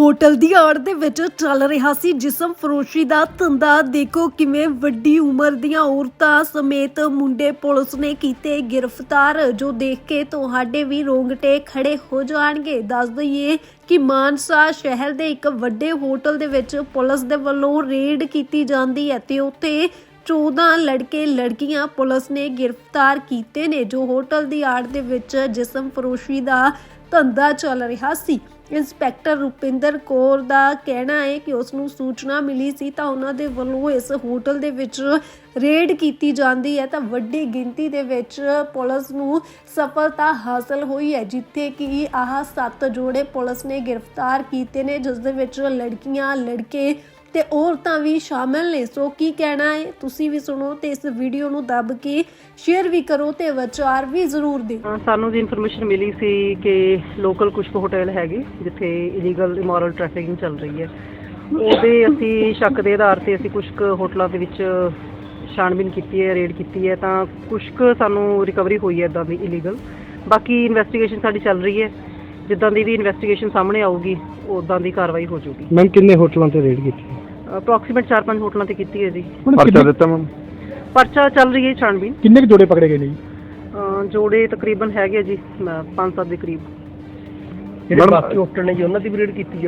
Hotel ਦੀ ਆੜ ਦੇ ਵਿੱਚ ਚੱਲ ਰਿਹਾ ਸੀ ਜਿਸਮ ਫਰੋਸ਼ੀ ਦਾ ਧੰਦਾ। ਦੇਖੋ ਕਿਵੇਂ ਵੱਡੀ ਉਮਰ ਦੀਆਂ ਔਰਤਾਂ ਸਮੇਤ ਮੁੰਡੇ ਪੁਲਿਸ ਨੇ ਕੀਤੇ ਗ੍ਰਿਫਤਾਰ, ਜੋ ਦੇਖ ਕੇ ਤੁਹਾਡੇ ਵੀ ਰੋਂਗਟੇ ਖੜੇ ਹੋ ਜਾਣਗੇ। ਦੱਸ ਦਈਏ ਕਿ ਮਾਨਸਾ ਸ਼ਹਿਰ ਦੇ ਇੱਕ ਵੱਡੇ ਹੋਟਲ ਦੇ ਵਿੱਚ ਪੁਲਿਸ ਦੇ ਵੱਲੋਂ ਰੇਡ ਕੀਤੀ ਜਾਂਦੀ ਹੈ ਤੇ ਉੱਥੇ 14 ਲੜਕੇ ਲੜਕੀਆਂ ਪੁਲਿਸ ਨੇ ਗ੍ਰਿਫਤਾਰ ਕੀਤੇ ਨੇ, ਜੋ ਹੋਟਲ ਦੀ ਆੜ ਦੇ ਵਿੱਚ ਜਿਸਮ ਫਰੋਸ਼ੀ ਦਾ ਧੰਦਾ ਚੱਲ ਰਿਹਾ ਸੀ। ਇੰਸਪੈਕਟਰ ਰੁਪਿੰਦਰ ਕੌਰ ਦਾ ਕਹਿਣਾ ਹੈ ਕਿ ਉਸ ਨੂੰ ਸੂਚਨਾ ਮਿਲੀ ਸੀ ਤਾਂ ਉਹਨਾਂ ਦੇ ਵੱਲੋਂ ਇਸ ਹੋਟਲ ਦੇ ਵਿੱਚ ਰੇਡ ਕੀਤੀ ਜਾਂਦੀ ਹੈ ਤਾਂ ਵੱਡੀ ਗਿਣਤੀ ਦੇ ਵਿੱਚ ਪੁਲਿਸ ਨੂੰ ਸਫਲਤਾ ਹਾਸਲ ਹੋਈ ਹੈ, ਜਿੱਥੇ ਕਿ ਆਹ ਸੱਤ ਜੋੜੇ ਪੁਲਿਸ ਨੇ ਗ੍ਰਿਫਤਾਰ ਕੀਤੇ ਨੇ, ਜਿਸ ਦੇ ਵਿੱਚ ਲੜਕੀਆਂ, ਲੜਕੇ ਤੇ ਔਰਤਾਂ ਵੀ ਸ਼ਾਮਲ ਨੇ। ਸੋ ਕੀ ਕਹਿਣਾ ਹੈ? ਤੁਸੀਂ ਵੀ ਸੁਣੋ ਤੇ ਇਸ ਵੀਡੀਓ ਨੂੰ ਦੱਬ ਕੇ ਸ਼ੇਅਰ ਵੀ ਕਰੋ ਤੇ ਵਿਚਾਰ ਵੀ ਜ਼ਰੂਰ ਦਿਓ। ਸਾਨੂੰ ਜੀ ਇਨਫੋਰਮੇਸ਼ਨ ਮਿਲੀ ਸੀ ਕਿ ਲੋਕਲ ਕੁਝ ਕੁ ਹੋਟਲ ਹੈਗੇ, ਜਿੱਥੇ ਇਲੀਗਲ ਇਮੋਰਲ ਟ੍ਰੈਫਿਕਿੰਗ ਚੱਲ ਰਹੀ ਹੈ। ਉਹਦੇ ਅਸੀਂ ਸ਼ੱਕ ਦੇ ਆਧਾਰ ਤੇ ਅਸੀਂ ਕੁਝ ਕੁ ਹੋਟਲਾਂ ਦੇ ਵਿੱਚ ਛਾਣਬੀਨ ਕੀਤੀ ਹੈ ਰੇਡ ਕੀਤੀ ਹੈ, ਤਾਂ ਕੁਝ ਕੁ ਸਾਨੂੰ ਰਿਕਵਰੀ ਹੋਈ ਹੈ ਇਦਾਂ ਦੀ ਇਲੀਗਲ ਬਾਕੀ ਇਨਵੈਸਟੀਗੇਸ਼ਨ ਸਾਡੀ ਚੱਲ ਰਹੀ ਹੈ। ਜਿੱਦਾਂ ਦੀ ਵੀ ਇਨਵੈਸਟੀਗੇਸ਼ਨ ਸਾਹਮਣੇ ਆਊਗੀ ਉਦਾਂ ਦੀ ਕਾਰਵਾਈ ਹੋ ਜਾਊਗੀ। ਮੈਮ ਕਿੰਨੇ ਹੋਟਲਾਂ ਤੇ ਰੇਡ ਕੀਤੀ? ਅਪਰੋਕਸੀਮੇਟ 4-5 ਹੋਟਲਾਂ ਤੇ ਕੀਤੀ ਹੈ ਜੀ। ਪਰਚਾ ਦਿੱਤਾ ਮੈਮ ਪਰਚਾ ਚੱਲ ਰਹੀ ਹੈ ਛਾਣਬੀਨ। ਕਿੰਨੇ ਕੁ ਜੋੜੇ ਪਕੜੇ ਗਏ ਨੇ ਜੀ? ਅਹ ਜੋੜੇ ਤਕਰੀਬਨ ਹੈਗੇ ਜੀ 5-7 ਦੇ ਕਰੀਬ। ਜਿਹੜੇ ਬਾਕੀ ਹੋਟਲ ਨੇ ਜੀ ਉਹਨਾਂ ਦੀ ਵੀ ਰੇਡ ਕੀਤੀ